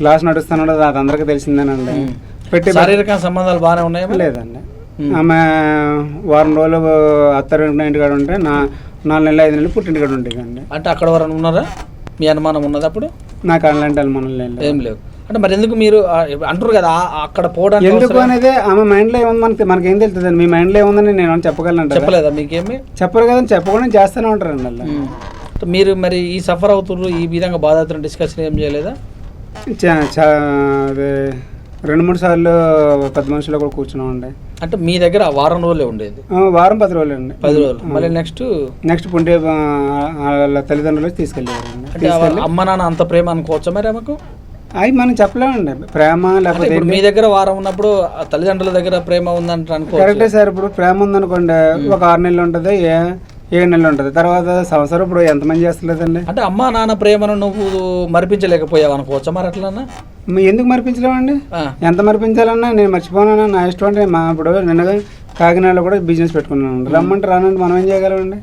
Class నడుస్తాను అది అందరికీ తెలిసిందేనండి. పెట్టి శారీరక సంబంధాలు బాగానే ఉన్నాయా లేదండి. ఆమె వారం రోజులు అత్తారింటి ఇంటికాడ ఉంటే నా నాలుగు నెలలు ఐదు నెలలు పుట్టింటికాడ ఉండేదండి. అంటే అక్కడ ఎవరైనా ఉన్నారా? మీ అనుమానం ఉన్నది అప్పుడు? నాకు అలాంటి అనుమానం లేదు. ఏం లేవు అంటే మరి ఎందుకు మీరు అంటారు కదా అక్కడ పోవడానికి ఎందుకు అనేది ఆమె మైండ్లో ఏముంది? మనకి మనకేం తెలుస్తుంది మీ మైండ్లో ఏముందని నేను చెప్పగలను చెప్పలేదా మీకేమి? చెప్పరు కదా చెప్పకుండా చేస్తూనే ఉంటారండి అలా మీరు మరి ఈ సఫర్ అవుతున్నారు ఈ విధంగా బాధాతున్న డిస్కషన్ ఏం చేయలేదా? రెండు మూడు సార్లు పెద్ద మనుషులు కూడా కూర్చున్నామండి. అంటే మీ దగ్గర వారం రోజులే ఉండేది? వారం పది రోజులు అండి. పది రోజులు. మళ్ళీ నెక్స్ట్? నెక్స్ట్ పుంటే ఆ, వాళ్ళ తల్లిదండ్రులు తీసుకెళ్ళేవారండి. అంటే అమ్మ నాన్న అంత ప్రేమ అనుకోవచ్చా మరి ఆమెకు? అవి మనం చెప్పలేమండి. ప్రేమ లేకపోతే మీ దగ్గర వారం ఉన్నప్పుడు తల్లిదండ్రుల దగ్గర ప్రేమ ఉందంటే కరెక్టే సార్ ఇప్పుడు ప్రేమ ఉందనుకోండి ఒక ఆరు నెలలు ఉంటుంది ఏ ఏడు నెలలు ఉంటుంది. తర్వాత సంవత్సరం ఇప్పుడు ఎంతమంది చేస్తలేదండి? అంటే అమ్మా నాన్న ప్రేమను నువ్వు మరిపించలేకపోయావు అనుకోవచ్చా మరి అట్లన్నా? ఎందుకు మరిపించలేమండి? ఆ. ఎంత మరిపించాలన్నా నేను మర్చిపోనా నా ఇష్టం అంటే మా ఇప్పుడు నిన్న కాకినాడలో కూడా బిజినెస్ పెట్టుకున్నాను. రమ్మంటే రానండి మనం ఏం చేయగలమండి?